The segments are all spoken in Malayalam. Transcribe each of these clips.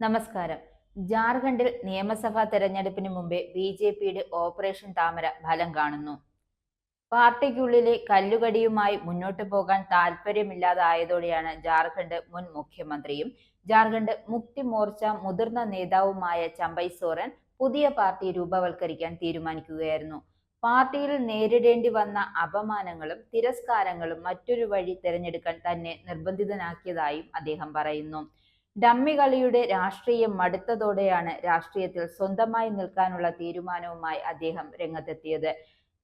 നമസ്കാരം. ജാർഖണ്ഡിൽ നിയമസഭാ തെരഞ്ഞെടുപ്പിന് മുമ്പേ ബി ജെ പിയുടെ ഓപ്പറേഷൻ താമര ഫലം കാണുന്നു. പാർട്ടിക്കുള്ളിലെ കല്ലുകടിയുമായി മുന്നോട്ട് പോകാൻ താല്പര്യമില്ലാതായതോടെയാണ് ജാർഖണ്ഡ് മുൻ മുഖ്യമന്ത്രിയും ജാർഖണ്ഡ് മുക്തി മോർച്ച മുതിർന്ന നേതാവുമായ ചമ്പൈ സോറൻ പുതിയ പാർട്ടി രൂപവൽക്കരിക്കാൻ തീരുമാനിക്കുകയായിരുന്നു. പാർട്ടിയിൽ നേരിടേണ്ടി വന്ന അപമാനങ്ങളും തിരസ്കാരങ്ങളും മറ്റൊരു വഴി തിരഞ്ഞെടുക്കാൻ തന്നെ നിർബന്ധിതനാക്കിയതായും അദ്ദേഹം പറയുന്നു. ഡമ്മി കളിയുടെ രാഷ്ട്രീയം മടുത്തതോടെയാണ് രാഷ്ട്രീയത്തിൽ സ്വന്തമായി നിൽക്കാനുള്ള തീരുമാനവുമായി അദ്ദേഹം രംഗത്തെത്തിയത്.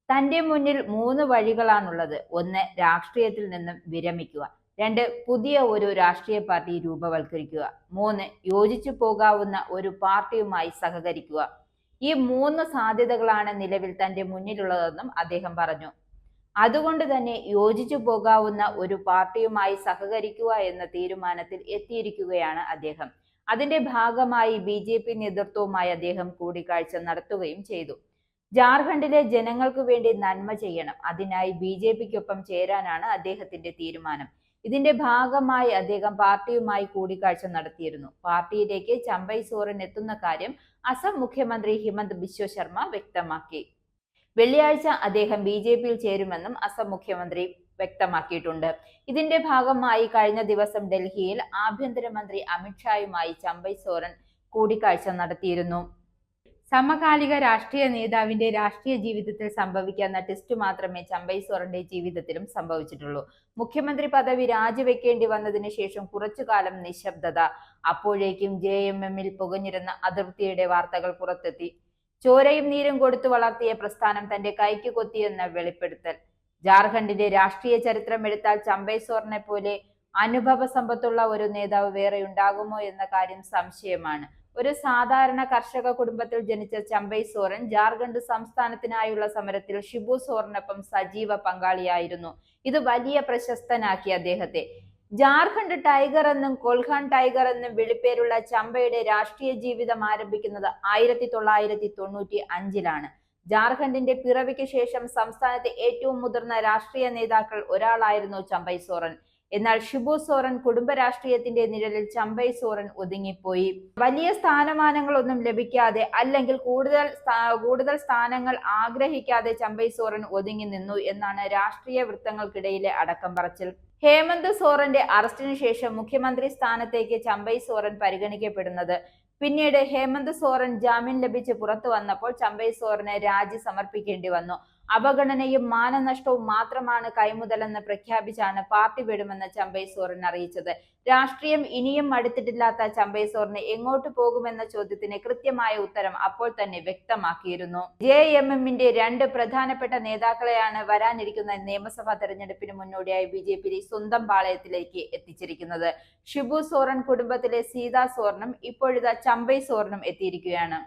തന്റെ മുന്നിൽ മൂന്ന് വഴികളാണുള്ളത്. ഒന്ന് രാഷ്ട്രീയത്തിൽ നിന്നും വിരമിക്കുക. രണ്ട് പുതിയ ഒരു രാഷ്ട്രീയ പാർട്ടി രൂപവൽക്കരിക്കുക. മൂന്ന് യോജിച്ചു പോകാവുന്ന ഒരു പാർട്ടിയുമായി സഹകരിക്കുക. ഈ മൂന്ന് സാധ്യതകളാണ് നിലവിൽ തന്റെ മുന്നിലുള്ളതെന്നും അദ്ദേഹം പറഞ്ഞു. അതുകൊണ്ട് തന്നെ യോജിച്ചു പോകാവുന്ന ഒരു പാർട്ടിയുമായി സഹകരിക്കുക എന്ന തീരുമാനത്തിൽ എത്തിയിരിക്കുകയാണ് അദ്ദേഹം. അതിന്റെ ഭാഗമായി ബി ജെ പി നേതൃത്വവുമായി അദ്ദേഹം കൂടിക്കാഴ്ച നടത്തുകയും ചെയ്തു. ജാർഖണ്ഡിലെ ജനങ്ങൾക്ക് വേണ്ടി നന്മ ചെയ്യണം. അതിനായി ബി ജെ പിക്കൊപ്പം ചേരാനാണ് അദ്ദേഹത്തിന്റെ തീരുമാനം. ഇതിന്റെ ഭാഗമായി അദ്ദേഹം പാർട്ടിയുമായി കൂടിക്കാഴ്ച നടത്തിയിരുന്നു. പാർട്ടിയിലേക്ക് ചമ്പൈ സോറൻ എത്തുന്ന കാര്യം അസം മുഖ്യമന്ത്രി ഹിമന്ത് ബിശ്വ ശർമ്മ വ്യക്തമാക്കി. വെള്ളിയാഴ്ച അദ്ദേഹം ബി ജെ പിയിൽ ചേരുമെന്നും അസം മുഖ്യമന്ത്രി വ്യക്തമാക്കിയിട്ടുണ്ട്. ഇതിന്റെ ഭാഗമായി കഴിഞ്ഞ ദിവസം ഡൽഹിയിൽ ആഭ്യന്തരമന്ത്രി അമിത്ഷായുമായി ചമ്പൈ സോറൻ കൂടിക്കാഴ്ച നടത്തിയിരുന്നു. സമകാലിക രാഷ്ട്രീയ നേതാവിന്റെ രാഷ്ട്രീയ ജീവിതത്തിൽ സംഭവിക്കാവുന്ന ടെസ്റ്റ് മാത്രമേ ചമ്പൈ സോറന്റെ ജീവിതത്തിലും സംഭവിച്ചിട്ടുള്ളൂ. മുഖ്യമന്ത്രി പദവി രാജിവെക്കേണ്ടി വന്നതിന് ശേഷം കുറച്ചുകാലം നിശബ്ദത. അപ്പോഴേക്കും ജെ എം എമ്മിൽ പുകഞ്ഞിരുന്ന അതൃപ്തിയുടെ വാർത്തകൾ പുറത്തെത്തി. ചോരയും നീരും കൊടുത്തു വളർത്തിയ പ്രസ്ഥാനം തന്റെ കൈക്ക് കൊത്തിയെന്ന വെളിപ്പെടുത്തൽ. ജാർഖണ്ഡിന്റെ രാഷ്ട്രീയ ചരിത്രം എടുത്താൽ ചമ്പൈസോറിനെ പോലെ അനുഭവ സമ്പത്തുള്ള ഒരു നേതാവ് വേറെ ഉണ്ടാകുമോ എന്ന കാര്യം സംശയമാണ്. ഒരു സാധാരണ കർഷക കുടുംബത്തിൽ ജനിച്ച ചമ്പൈ സോറൻ ജാർഖണ്ഡ് സംസ്ഥാനത്തിനായുള്ള സമരത്തിൽ ഷിബു സോറിനൊപ്പം സജീവ പങ്കാളിയായിരുന്നു. ഇത് വലിയ പ്രശസ്തനാക്കി അദ്ദേഹത്തെ. ജാർഖണ്ഡ് ടൈഗർ എന്നും കൊൽഖാൻ ടൈഗർ എന്നും വിളിപ്പേരുള്ള ചമ്പയുടെ രാഷ്ട്രീയ ജീവിതം ആരംഭിക്കുന്നത് ആയിരത്തി തൊള്ളായിരത്തി തൊണ്ണൂറ്റി അഞ്ചിലാണ്. ജാർഖണ്ഡിന്റെ പിറവിക്ക് ശേഷം സംസ്ഥാനത്തെ ഏറ്റവും മുതിർന്ന രാഷ്ട്രീയ നേതാക്കൾ ഒരാളായിരുന്നു ചമ്പൈ സോറൻ. എന്നാൽ ഷിബു സോറൻ കുടുംബ രാഷ്ട്രീയത്തിന്റെ നിഴലിൽ ചമ്പൈ സോറൻ ഒതുങ്ങിപ്പോയി. വലിയ സ്ഥാനമാനങ്ങളൊന്നും ലഭിക്കാതെ അല്ലെങ്കിൽ കൂടുതൽ കൂടുതൽ സ്ഥാനങ്ങൾ ആഗ്രഹിക്കാതെ ചമ്പൈ സോറൻ ഒതുങ്ങി നിന്നു എന്നാണ് രാഷ്ട്രീയ വൃത്തങ്ങൾക്കിടയിലെ അടക്കം പറച്ചിൽ. ഹേമന്ത് സോറന്റെ അറസ്റ്റിന് ശേഷം മുഖ്യമന്ത്രി സ്ഥാനത്തേക്ക് ചമ്പൈ സോറൻ പരിഗണിക്കപ്പെടുന്നത്. പിന്നീട് ഹേമന്ത് സോറൻ ജാമ്യം ലഭിച്ച് പുറത്തു വന്നപ്പോൾ ചമ്പൈ സോറിന് രാജി സമർപ്പിക്കേണ്ടി വന്നു. അവഗണനയും മാനനഷ്ടവും മാത്രമാണ് കൈമുതലെന്ന് പ്രഖ്യാപിച്ചാണ് പാർട്ടി വിടുമെന്ന് ചമ്പൈ സോറൻ അറിയിച്ചത്. രാഷ്ട്രീയം ഇനിയും മടുത്തിട്ടില്ലാത്ത ചമ്പൈ സോറിന് എങ്ങോട്ട് പോകുമെന്ന ചോദ്യത്തിന് കൃത്യമായ ഉത്തരം അപ്പോൾ തന്നെ വ്യക്തമാക്കിയിരുന്നു. ജെ എം എമ്മിന്റെ രണ്ട് പ്രധാനപ്പെട്ട നേതാക്കളെയാണ് വരാനിരിക്കുന്ന നിയമസഭാ തെരഞ്ഞെടുപ്പിന് മുന്നോടിയായി ബി ജെ പി സ്വന്തം പാളയത്തിലേക്ക് എത്തിച്ചിരിക്കുന്നത്. ഷിബു സോറൻ കുടുംബത്തിലെ സീതാ സോറിനും ഇപ്പോഴിതാ ചമ്പൈ സോറിനും എത്തിയിരിക്കുകയാണ്.